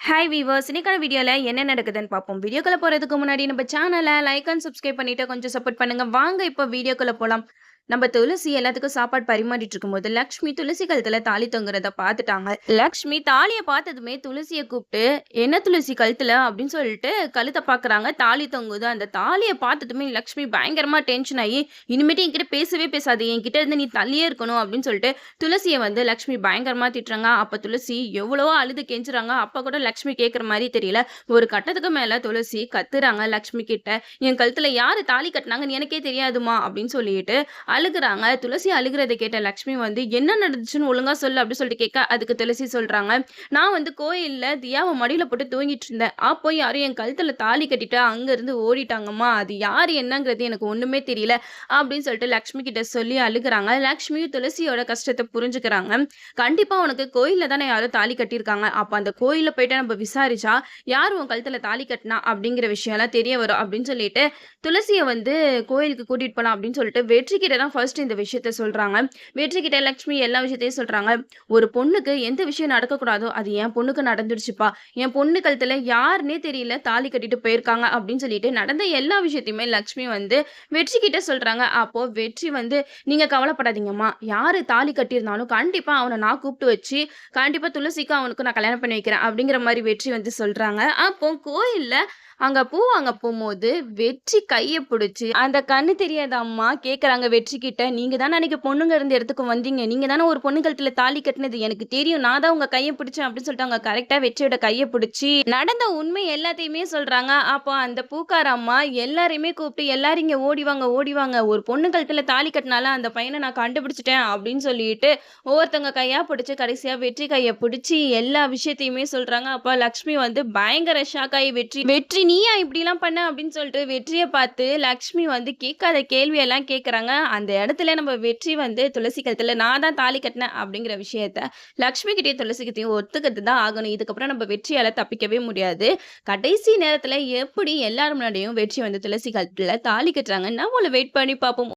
Hi viewers இன்னைக்கான வீடியோவில் என்ன நடக்குதுன்னு பார்ப்போம். வீடியோக்குள்ள போகிறதுக்கு முன்னாடி நம்ம சேனலை லைக் அண்ட் சப்ஸ்கிரைப் பண்ணிட்டு கொஞ்சம் சப்போர்ட் பண்ணுங்க. வாங்க இப்போ வீடியோக்குள்ள போகலாம் நம்ம துளசி எல்லாத்துக்கும் சாப்பாடு பரிமாறிட்டு இருக்கும்போது லக்ஷ்மி துளசி கழுத்துல தாலி தொங்குறத பார்த்துட்டாங்க. லக்ஷ்மி தாலியை பார்த்ததுமே துளசியை கூப்பிட்டு என்ன துளசி கழுத்துல? அப்படின்னு சொல்லிட்டு கழுத்தை பாக்குறாங்க தாலி தொங்குது. அந்த தாலியை பார்த்ததுமே லக்ஷ்மி பயங்கரமா டென்ஷன் ஆகி இனிமேட்டு என்கிட்ட பேசவே பேசாது. என்கிட்ட இருந்து நீ தள்ளியே இருக்கணும். அப்படின்னு சொல்லிட்டு துளசியை வந்து லக்ஷ்மி பயங்கரமா திட்டுறாங்க. அப்ப துளசி எவ்வளவோ அழுது கெஞ்சுறாங்க. அப்ப கூட லக்ஷ்மி கேட்குற மாதிரி தெரியல. ஒரு கட்டத்துக்கு மேல துளசி கத்துறாங்க லக்ஷ்மி கிட்ட. என் கழுத்துல யாரு தாலி கட்டினாங்கன்னு எனக்கே தெரியாதுமா? அப்படின்னு சொல்லிட்டு அழுகுறாங்க. துளசி அழுகிறத கேட்ட லக்ஷ்மி வந்து என்ன நடந்துச்சுன்னு ஒழுங்கா சொல்லு அப்படின்னு சொல்லிட்டு கேட்க அதுக்கு துளசி சொல்றாங்க நான் வந்து கோயில்ல தியாவை மடியில போட்டு தூங்கிட்டு இருந்தேன். அப்போ யாரும் என் கழுத்துல தாலி கட்டிட்டு அங்க இருந்து ஓடிட்டாங்கம்மா. அது யாரு என்னங்கிறது எனக்கு ஒண்ணுமே தெரியல அப்படின்னு சொல்லிட்டு லக்ஷ்மி கிட்ட சொல்லி அழுகுறாங்க. லக்ஷ்மி துளசியோட கஷ்டத்தை புரிஞ்சுக்கிறாங்க. கண்டிப்பா உனக்கு கோயில்ல தானே யாரும் தாலி கட்டியிருக்காங்க. அப்ப அந்த கோயில போயிட்டு நம்ம விசாரிச்சா யார் உன் கழுத்துல தாலி கட்டினா? அப்படிங்கிற விஷயம்லாம் தெரிய வரும் அப்படின்னு சொல்லிட்டு துளசியை வந்து கோயிலுக்கு கூட்டிட்டு போலாம் அப்படின்னு சொல்லிட்டு வெற்றி கிட்ட தான் ஃபர்ஸ்ட் இந்த விஷயத்த சொல்றாங்க. வெற்றி கிட்ட லக்ஷ்மி எல்லா விஷயத்தையும் சொல்றாங்க. ஒரு பொண்ணுக்கு எந்த விஷயம் நடக்கக்கூடாதோ அது என் பொண்ணுக்கு நடந்துடுச்சுப்பா. என் பொண்ணு கழுத்துல யாருன்னே தெரியல தாலி கட்டிட்டு போயிருக்காங்க அப்படின்னு சொல்லிட்டு நடந்த எல்லா விஷயத்தையுமே லக்ஷ்மி வந்து வெற்றி கிட்ட சொல்றாங்க. அப்போ வெற்றி வந்து நீங்க கவலைப்படாதீங்கம்மா. யாரு தாலி கட்டியிருந்தாலும் கண்டிப்பா அவனை நான் கூப்பிட்டு வச்சு கண்டிப்பா துளசிக்கு அவனுக்கு நான் கல்யாணம் பண்ணி வைக்கிறேன். அப்படிங்கிற மாதிரி வெற்றி வந்து சொல்றாங்க. அப்போ கோயில்ல அங்க பூ வாங்க போகும்போது வெற்றி கையை பிடிச்சி அந்த கண்ணு தெரியாத அம்மா கேட்குறாங்க வெற்றி கிட்ட நீங்க தானே அன்னைக்கு பொண்ணுங்க இருந்த இடத்துக்கு வந்தீங்க. நீங்க தானே ஒரு பொண்ணு கழுத்துல தாலி கட்டினது எனக்கு தெரியும். நான் தான் உங்க கையை பிடிச்சேன் அப்படின்னு சொல்லிட்டு அவங்க கரெக்டா வெற்றியோட கையை பிடிச்சி நடந்த உண்மை எல்லாத்தையுமே சொல்றாங்க. அப்போ அந்த பூக்கார அம்மா எல்லாரையுமே கூப்பிட்டு எல்லாரும் இங்க ஓடிவாங்க ஓடிவாங்க ஒரு பொண்ணு கழுத்துல தாலி கட்டினால அந்த பையனை நான் கண்டுபிடிச்சிட்டேன் அப்படின்னு சொல்லிட்டு ஒவ்வொருத்தவங்க கையா பிடிச்சி கடைசியா வெற்றி கையை பிடிச்சி எல்லா விஷயத்தையுமே சொல்றாங்க. அப்போ லக்ஷ்மி வந்து பயங்கர ஷாக் ஆகி வெற்றி வெற்றி நீயா இப்படிலாம் பண்ண? அப்படின்னு சொல்லிட்டு வெற்றியை பார்த்து லக்ஷ்மி வந்து கேட்காத கேள்வியெல்லாம் கேட்குறாங்க அந்த இடத்துல நம்ம வெற்றி வந்து துளசி கழுத்தில் நான் தான் தாலி கட்டினேன் அப்படிங்கிற விஷயத்த லக்ஷ்மி கிட்டே துளசி கிட்டையும் ஒத்துக்கிட்டு தான் ஆகணும். இதுக்கப்புறம் நம்ம வெற்றியால தப்பிக்கவே முடியாது. கடைசி நேரத்துல எப்படி எல்லாரும் முன்னாடியும் வெற்றி வந்து துளசி கழுத்தில் தாலி கட்டுறாங்க நம்மளை வெயிட் பண்ணி பார்ப்போம்.